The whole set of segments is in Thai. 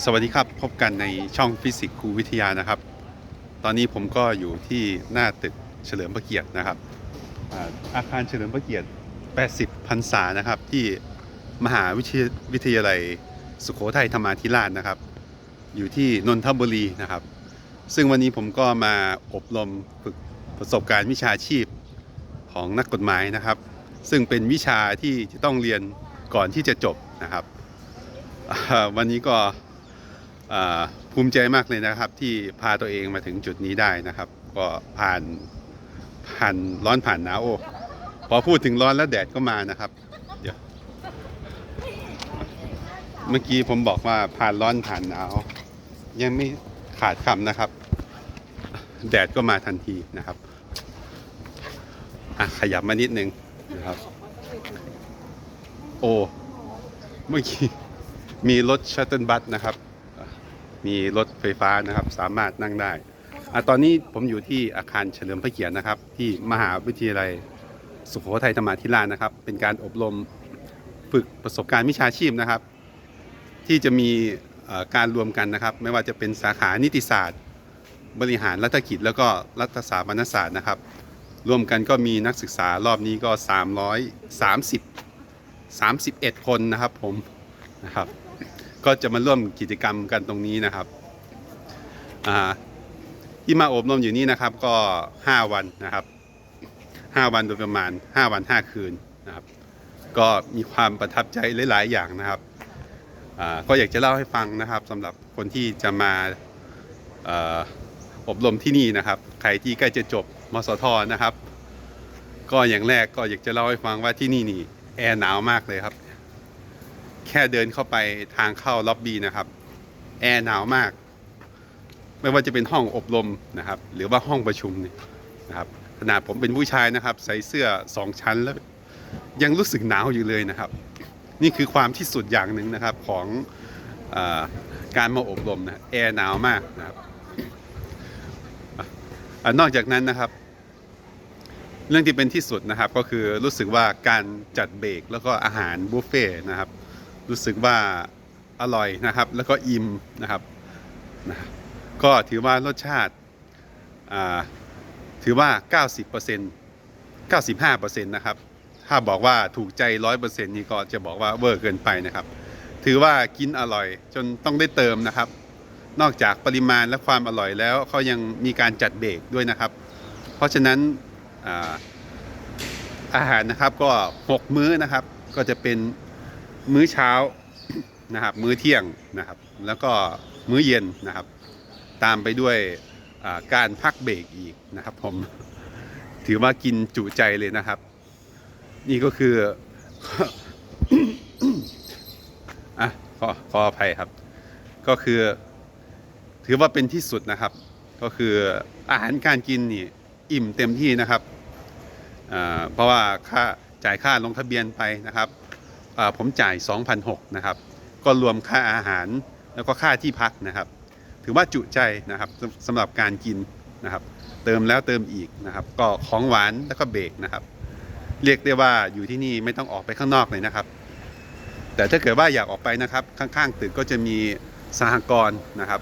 สวัสดีครับพบกันในช่องฟิสิกส์ครูวิทยานะครับ ตอนนี้ผมก็อยู่ที่หน้าตึกเฉลิมพระเกียรตินะครับอาอาคารเฉลิมพระเกียรติ 80พรรษานะครับ ที่มหาวิทยวทยาลัยสุโขทัยธรรมาธิราชนะครับ อยู่ที่นนทบุรีนะครับ ซึ่งวันนี้ผมก็มาอบรมฝึกประสบการณ์วิชาชีพของนักกฎหมายนะครับ ซึ่งเป็นวิชาที่จะต้องเรียนก่อนที่จะจบนะครับ วันนี้ก็ ภูมิใจมากเลยนะครับ ที่พาตัวเองมาถึงจุดนี้ได้นะครับ ก็ผ่านผ่านร้อนผ่านหนาวโอ้พอพูดถึงร้อนแล้วแดดก็มานะครับ เดี๋ยว เมื่อกี้ผมบอกว่าผ่านร้อนผ่านหนาว ยังไม่ขาดคำนะครับ แดดก็มาทันทีนะครับอะขยับมานิดนึงนะครับ โอ้เมื่อกี้มีรถชัตเติลบัสนะครับ มีรถไฟฟ้านะครับ สามารถนั่งได้อะตอนนี้ผมอยู่ที่อาคารเฉลิมพระเกียรตินะครับ ที่มหาวิทยาลัยสุโขทัยธรรมาธิราชนะครับ เป็นการอบรมฝึกประสบการณ์วิชาชีพนะครับ ที่จะมีการรวมกันนะครับ ไม่ว่าจะเป็นสาขานิติศาสตร์ บริหารรัฐกิจ แล้วก็รัฐศาสตร์บรรณศาสตร์นะครับ รวมกันก็มีนักศึกษารอบนี้ก็ 330 31 คนนะครับผมนะครับ ก็จะมาร่วมกิจกรรมกันตรงนี้นะครับที่มาอบรมอยู่นี่นะครับก็ 5 วันนะครับ 5 วันโดยประมาณ 5 วัน 5 คืนนะครับ ก็มีความประทับใจหลาย ๆ อย่างนะครับก็อยากจะเล่าให้ฟังนะครับสำหรับคนที่จะมาเอ่ออบรมที่นี่นะครับ ใครที่ใกล้จะจบมสทนะครับ ก็อย่างแรกก็อยากจะเล่าให้ฟังว่าที่นี่นี่แอร์หนาวมากเลยครับ แค่เดินเข้าไปทางเข้าล็อบบี้นะครับ แอร์หนาวมาก ไม่ว่าจะเป็นห้องอบรมนะครับ หรือว่าห้องประชุมเนี่ยนะครับ ขนาดผมเป็นผู้ชายนะครับ ใส่เสื้อสองชั้นแล้ว ยังรู้สึกหนาวอยู่เลยนะครับ นี่คือความที่สุดอย่างหนึ่งนะครับของอการมาอบรมนะแอร์หนาวมากนะครับอนอกจากนั้นนะครับ เรื่องที่เป็นที่สุดนะครับก็คือรู้สึกว่าการจัดเบรกแล้วก็อาหารบุฟเฟ่ต์นะครับ รู้สึกว่าอร่อยนะครับ แล้วก็อิ่มนะครับนะก็ถือว่ารสชาติอ่าถือว่า 90% 95%นะครับ ถ้าบอกว่าถูกใจ 100%นี่ก็จะบอกว่าเวอร์เกินไปนะครับ ถือว่ากินอร่อยจนต้องได้เติมนะครับ นอกจากปริมาณและความอร่อยแล้วเขายังมีการจัดเบรกด้วยนะครับ เพราะฉะนั้นอาอาหารนะครับก็ 6 มื้อนะครับ ก็จะเป็น มื้อเช้านะครับมื้อเที่ยงนะครับ แล้วก็มื้อเย็นนะครับ ตามไปด้วยการพักเบรกอีกนะครับ ผมถือว่ากินจุใจเลยนะครับ นี่ก็คืออะขอขออภัยครับ ก็คือ ถือว่าเป็นที่สุดนะครับ ก็คืออาหารการกินนี่อิ่มเต็มที่นะครับอ่าเพราะว่าค่าจ่ายค่าลงทะเบียนไปนะครับ ผมจ่าย2,006นะครับ ก็รวมค่าอาหารแล้วก็ค่าที่พักนะครับ ถือว่าจุใจนะครับสำหรับการกินนะครับ เติมแล้วเติมอีกนะครับ ก็ของหวานแล้วก็เบรกนะครับ เรียกได้ว่าอยู่ที่นี่ไม่ต้องออกไปข้างนอกเลยนะครับ แต่ถ้าเกิดว่าอยากออกไปนะครับ ข้างๆตึกก็จะมีสหกรณ์นะครับ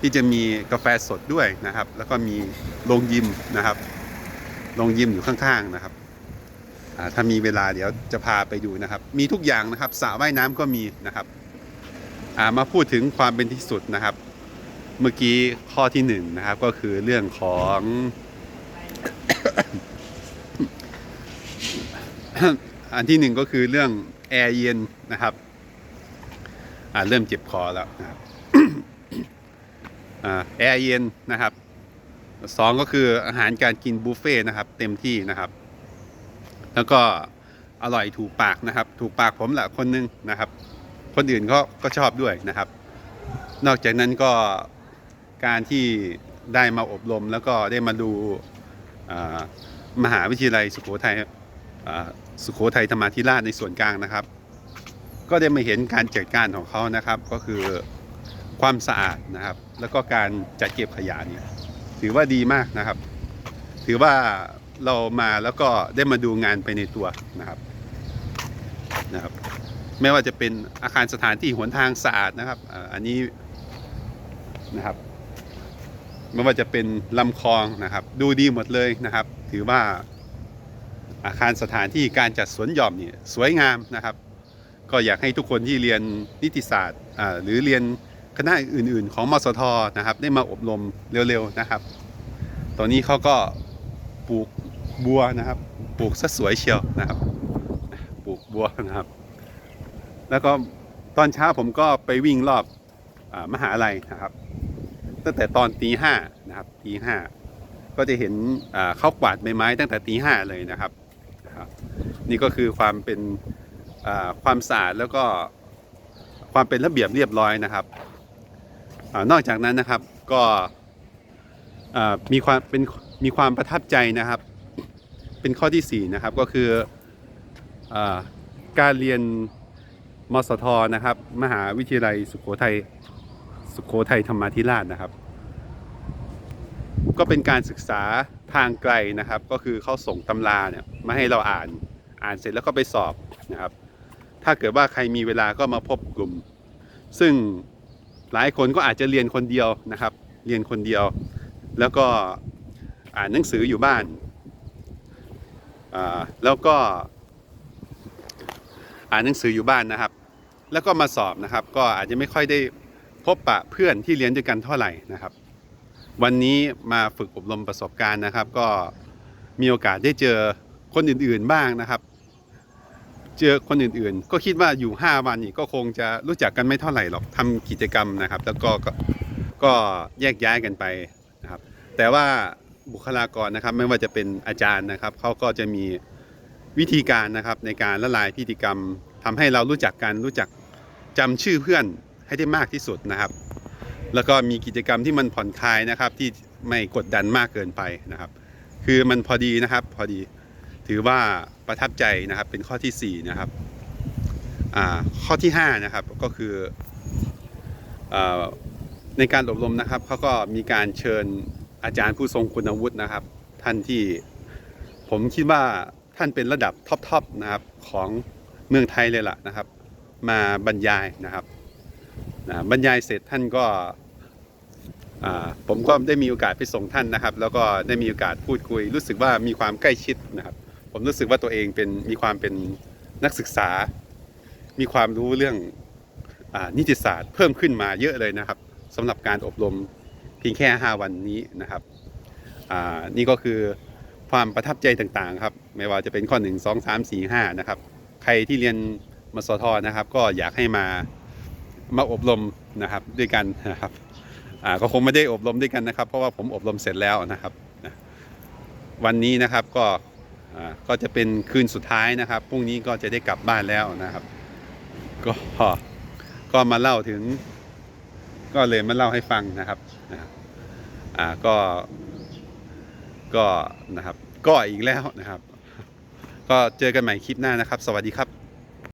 ที่จะมีกาแฟสดด้วยนะครับ แล้วก็มีโรงยิมนะครับโรงยิมอยู่ข้างๆนะครับ ถ้ามีเวลาเดี๋ยวจะพาไปดูนะครับ มีทุกอย่างนะครับสระว่ายน้ำก็มีนะครับมาพูดถึงความเป็นที่สุดนะครับ เมื่อกี้ข้อที่หนึ่งนะครับก็คือเรื่องของอันที่หนึ่งก็คือเรื่องแอร์เย็นนะครับเริ่มเจ็บคอแล้วนะครับแอร์เย็นนะครับสองก็คืออาหารการกินบุฟเฟ่นะครับ เต็มที่นะครับ แล้วก็อร่อยถูกปากนะครับ ถูกปากผมแหละคนหนึงนะครับ คนอื่นก็ก็ชอบด้วยนะครับ นอกจากนั้นก็การที่ได้มาอบรมแล้วก็ได้มาดูมหาวิทยาลัยสุโขทัยสุโขทัยธรรมาธิราชในส่วนกลางนะครับ ก็ได้มาเห็นการจัดการของเขานะครับ ก็คือความสะอาดนะครับ แล้วก็การจัดเก็บขยะนี่ถือว่าดีมากนะครับ ถือว่า เรามาแล้วก็ได้มาดูงานไปในตัวนะครับนะครับ ไม่ว่าจะเป็นอาคารสถานที่หนทางสะอาดนะครับอันนี้นะครับ ไม่ว่าจะเป็นลำคลองนะครับ ดูดีหมดเลยนะครับ ถือว่าอาคารสถานที่การจัดสวนหย่อมนี่สวยงามนะครับ ก็อยากให้ทุกคนที่เรียนนิติศาสตร์หรือเรียนคณะอื่นๆ ของมสทนะครับ ได้มาอบรมเร็วๆนะครับ ตอนนี้เขาก็ปลูก บัวนะครับ ปลูกซะสวยเชียวนะครับ ปลูกบัวนะครับ แล้วก็ตอนเช้าผมก็ไปวิ่งรอบอมหาลัยนะครับ ตั้งแต่ตอนตีห้านะครับตีห้าก็จะเห็นเขากวาดใบไม้ตั้งแต่ตีห้าเลยนะครับ นี่ก็คือความเป็นความสะอาดแล้วก็ความเป็นระเบียบเรียบร้อยนะครับอนอกจากนั้นนะครับก็มีความเป็นมีความประทับใจนะครับ เป็นข้อที่สี่นะครับก็คืออการเรียนมสทนะครับ มหาวิทยาลัยสุโขทัยสุโขทัยธรรมาธิราชนะครับ ก็เป็นการศึกษาทางไกลนะครับ ก็คือเขาส่งตำราเนี่ยมาให้เราอ่านอ่านเสร็จแล้วก็ไปสอบนะครับ ถ้าเกิดว่าใครมีเวลาก็มาพบกลุ่ม ซึ่งหลายคนก็อาจจะเรียนคนเดียวนะครับ เรียนคนเดียว แล้วก็อ่านหนังสืออยู่บ้าน แล้วก็อ่านหนังสืออยู่บ้านนะครับ แล้วก็มาสอบนะครับ ก็อาจจะไม่ค่อยได้พบปะเพื่อนที่เรียนด้วยกันเท่าไหร่นะครับ วันนี้มาฝึกอบรมประสบการณ์นะครับ ก็มีโอกาสได้เจอคนอื่นๆบ้างนะครับ เจอคนอื่นๆ ก็คิดว่าอยู่ 5 วันนี้ก็คงจะรู้จักกันไม่เท่าไหร่หรอกทำกิจกรรมนะครับ แล้วก็ก็ก็แยกย้ายกันไปนะครับ แต่ว่า บุคลากรนะครับ ไม่ว่าจะเป็นอาจารย์นะครับเขาก็จะมีวิธีการนะครับในการละลายพิธีกรรมทำให้เรารู้จักกันรู้จักจำชื่อเพื่อนให้ได้มากที่สุดนะครับ แล้วก็มีกิจกรรมที่มันผ่อนคลายนะครับ ที่ไม่กดดันมากเกินไปนะครับ คือมันพอดีนะครับพอดีถือว่าประทับใจนะครับเป็นข้อที่ 4 นะครับข้อที่5นะครับก็คืออในการอบรมนะครับเขาก็มีการเชิญ อาจารย์ผู้ทรงคุณวุฒินะครับ ท่านที่ผมคิดว่าท่านเป็นระดับท็อปๆนะครับของเมืองไทยเลยล่ะนะครับ มาบรรยายนะครับนะบรรยายเสร็จท่านก็ผมก็ได้มีโอกาสไปส่งท่านนะครับ แล้วก็ได้มีโอกาสพูดคุย รู้สึกว่ามีความใกล้ชิดนะครับ ผมรู้สึกว่าตัวเองเป็นมีความเป็นนักศึกษา มีความรู้เรื่องอนิติศาสตร์เพิ่มขึ้นมาเยอะเลยนะครับสำหรับการอบรม เพียงแค่ 5 วันนี้นะครับอ่านี่ก็คือความประทับใจต่างๆครับ ไม่ว่าจะเป็นข้อ 1 2 3 4 5 นะครับ ใครที่เรียนมสทนะครับ ก็อยากให้มามาอบรมนะครับด้วยกันนะครับอ่าก็คงไม่ได้อบรมด้วยกันนะครับ เพราะว่าผมอบรมเสร็จแล้วนะครับนะวันนี้นะครับก็อ่าก็จะเป็นคืนสุดท้ายนะครับพรุ่งนี้ก็จะได้กลับบ้านแล้วนะครับ ก็ก็มาเล่าถึง ก็เลยมาเล่าให้ฟังนะครับนะอ่าก็ก็นะครับ ก็อีกแล้วนะครับ ก็เจอกันใหม่คลิปหน้านะครับ สวัสดีครับ